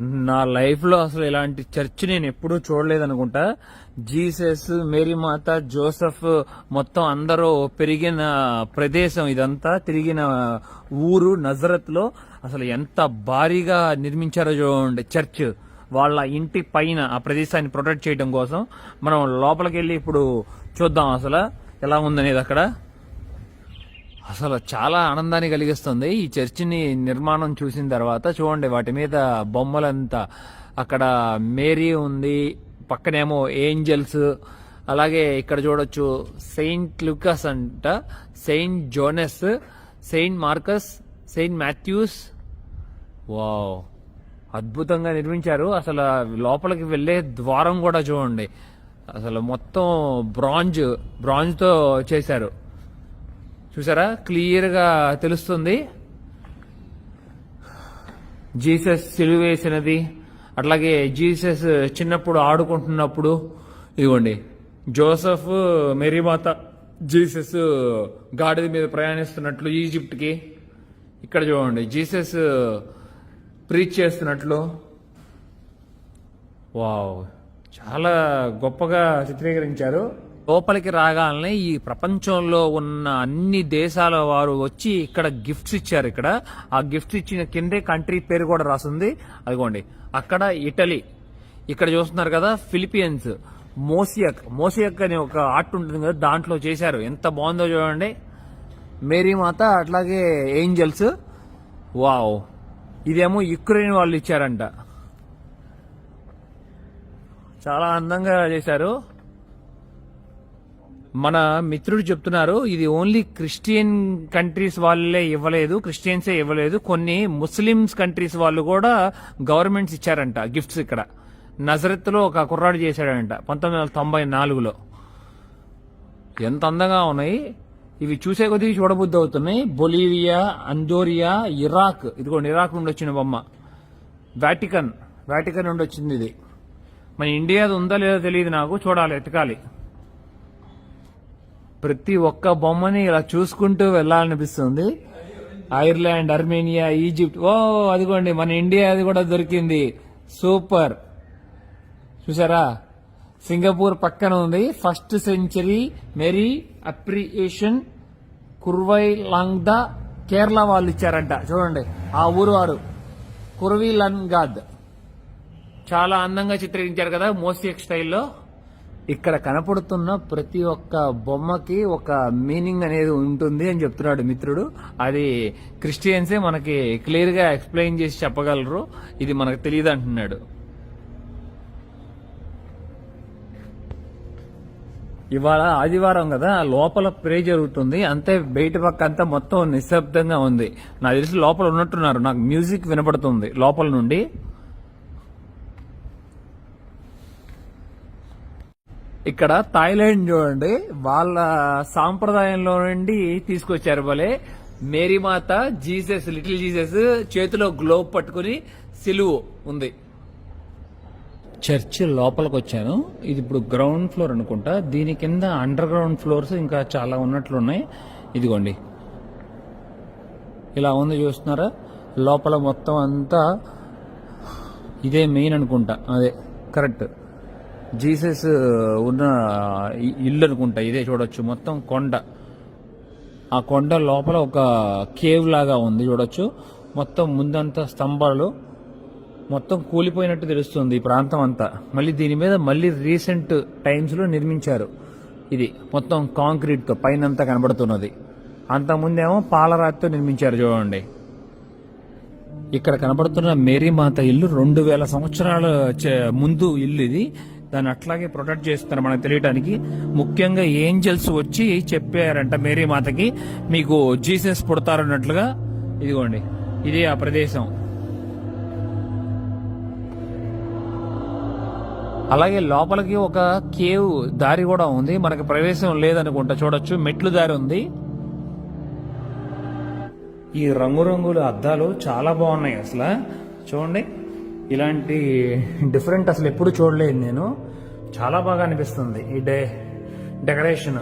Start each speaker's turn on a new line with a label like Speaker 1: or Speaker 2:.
Speaker 1: నా లైఫ్లో అసలు ఇలాంటి చర్చ్ నేను ఎప్పుడూ చూడలేదనుకుంటా. జీసస్ మేరీమాత జోసఫ్ మొత్తం అందరూ పెరిగిన ప్రదేశం ఇదంతా. తిరిగిన ఊరు నజరత్లో అసలు ఎంత భారీగా నిర్మించారో చూడండి చర్చ్ వాళ్ళ ఇంటి పైన ఆ ప్రదేశాన్ని ప్రొటెక్ట్ చేయడం కోసం మనం లోపలికి వెళ్ళి ఇప్పుడు చూద్దాం అసలు. ఎలా ఉందనేది అక్కడ? అసలు చాలా ఆనందాన్ని కలిగిస్తుంది. ఈ చర్చిని నిర్మాణం చూసిన తర్వాత చూడండి వాటి మీద బొమ్మలంతా. అక్కడ మేరీ ఉంది పక్కనేమో ఏంజల్స్. అలాగే ఇక్కడ చూడొచ్చు సెయింట్ లుకస్ అంట saint Jones saint Marcus saint Matthews. Wow! అద్భుతంగా నిర్మించారు. అసలు లోపలికి వెళ్ళే ద్వారం కూడా చూడండి. అసలు మొత్తం బ్రాంజ్ బ్రాంజ్తో చేశారు. చూసారా? క్లియర్గా తెలుస్తుంది. జీసస్ సిలువేసినది అట్లాగే జీసస్ చిన్నప్పుడు ఆడుకుంటున్నప్పుడు ఇదిగోండి జోసఫ్ మెరీమాత జీసస్ గాడిద మీద ప్రయాణిస్తున్నట్లు ఈజిప్ట్కి ఇక్కడ చూడండి జీసస్ ప్రీచ్ చేస్తున్నట్లు. వావ్ చాలా గొప్పగా చిత్రీకరించారు. లోపలికి రాగానే ఈ ప్రపంచంలో ఉన్న అన్ని దేశాల వారు వచ్చి ఇక్కడ గిఫ్ట్స్ ఇచ్చారు ఇక్కడ. ఆ గిఫ్ట్స్ ఇచ్చిన కిందే కంట్రీ పేరు కూడా రాసింది. అదిగోండి. అక్కడ ఇటలీ. ఇక్కడ చూస్తున్నారు కదా ఫిలిపియన్స్ మోసియక్ మోసియక్ అనే ఒక ఆర్ట్ ఉంటుంది కదా దాంట్లో చేశారు. ఎంత బాగుందో చూడండి. మేరీ మాత అట్లాగే ఏంజల్స్. వావ్. ఇదేమో యుక్రెయిన్ వాళ్ళు ఇచ్చారంట. చాలా అందంగా చేశారు. మన మిత్రుడు చెప్తున్నారు ఇది ఓన్లీ క్రిస్టియన్ కంట్రీస్ వాళ్ళే ఇవ్వలేదు క్రిస్టియన్సే ఇవ్వలేదు. కొన్ని ముస్లిమ్స్ కంట్రీస్ వాళ్ళు కూడా గవర్నమెంట్స్ ఇచ్చారంట గిఫ్ట్స్ ఇక్కడ. నజరత్లో ఒక కుర్రాడు చేశాడంట పంతొమ్మిది వందల తొంభై నాలుగులో. ఎంత అందంగా ఉన్నాయి. ఇవి చూసే కొద్దీ చూడబుద్ధి అవుతున్నాయి. బొలీవియా అంజోరియా ఇరాక్ ఇదిగోండి ఇరాక్ నుండి వచ్చిన బొమ్మ. వాటికన్ వాటికన్ నుండి వచ్చింది ఇది. మన ఇండియాది ఉందా లేదో తెలియదు నాకు చూడాలి ఎతకాలి ప్రతి ఒక్క బొమ్మని ఇలా చూసుకుంటూ వెళ్ళాలనిపిస్తుంది. Ireland Armenia Egypt. ఓ అదిగోండి మన ఇండియా అది కూడా దొరికింది. సూపర్. చూసారా సింగపూర్ పక్కన ఉంది. ఫస్ట్ సెంచరీ మెరీ అప్రియేషన్ కుర్వై లంగ్ద కేరళ వాళ్ళు ఇచ్చారంట. చూడండి ఆ ఊరు వారు. కుర్వీ లంగాద్ చాలా అందంగా చిత్రీకరించారు కదా మోసియక్ స్టైల్లో. ఇక్కడ కనపడుతున్న ప్రతి ఒక్క బొమ్మకి ఒక మీనింగ్ అనేది ఉంటుంది అని చెప్తున్నాడు మిత్రుడు. అది క్రిస్టియన్సే మనకి క్లియర్గా ఎక్స్ప్లెయిన్ చేసి చెప్పగలరు. ఇది మనకు తెలియదు అంటున్నాడు. ఇవాళ ఆదివారం కదా లోపల ప్రే జరుగుతుంది. అంతే బయట పక్క అంతా మొత్తం నిశ్శబ్దంగా ఉంది. నాకు తెలిసి లోపల ఉన్నట్టున్నారు. నాకు మ్యూజిక్ వినపడుతుంది లోపల నుండి. ఇక్కడ థాయిలాండ్ చూడండి. వాళ్ళ సాంప్రదాయంలో నుండి తీసుకొచ్చారు భలే. మేరీమాత జీసస్ లిటిల్ జీసస్ చేతిలో గ్లోబ్ పట్టుకుని సిలువు ఉంది. చర్చ్ లోపలికి వచ్చాను. ఇది ఇప్పుడు గ్రౌండ్ ఫ్లోర్ అనుకుంటా. దీని కింద అండర్ గ్రౌండ్ ఫ్లోర్స్ ఇంకా చాలా ఉన్నట్లున్నాయి. ఇదిగోండి. ఇలా ఉంది చూస్తున్నారా? లోపల మొత్తం అంతా ఇదే మెయిన్ అనుకుంటా. అదే కరెక్ట్. జీసస్ ఉన్న ఇ- ఇల్లు అనుకుంటా ఇదే చూడొచ్చు. మొత్తం కొండ. ఆ కొండ లోపల ఒక కేవ్ లాగా ఉంది చూడొచ్చు. మొత్తం ముందంతా స్తంభాలు. మొత్తం కూలిపోయినట్టు తెలుస్తుంది ఈ ప్రాంతం అంతా. మళ్ళీ దీని మీద మళ్ళీ రీసెంట్ టైమ్స్లో నిర్మించారు. ఇది మొత్తం కాంక్రీట్తో పైన అంతా కనబడుతున్నది. అంతకుముందేమో పాలరాతితో నిర్మించారు చూడండి. ఇక్కడ కనబడుతున్న మేరీమాత ఇల్లు రెండు వేల సంవత్సరాల ముందు ఇల్లు ఇది. దాన్ని అట్లాగే ప్రొటెక్ట్ చేస్తున్నారు మనకు తెలియటానికి. ముఖ్యంగా ఏంజల్స్ వచ్చి చెప్పారంట మేరీ మాతకి మీకు జీసస్ పుడతారన్నట్లుగా ఇదిగోండి ఇది ఆ ప్రదేశం. అలాగే లోపలికి ఒక కేవ్ దారి కూడా ఉంది. మనకి ప్రవేశం లేదనుకుంటా చూడొచ్చు. మెట్లు దారి ఉంది. ఈ రంగురంగుల అద్దాలు చాలా బాగున్నాయి అసలు. చూడండి. ఇలాంటి డిఫరెంట్ అసలు ఎప్పుడు చూడలేదు నేను. చాలా బాగా అనిపిస్తుంది ఈ డే డెకరేషన్.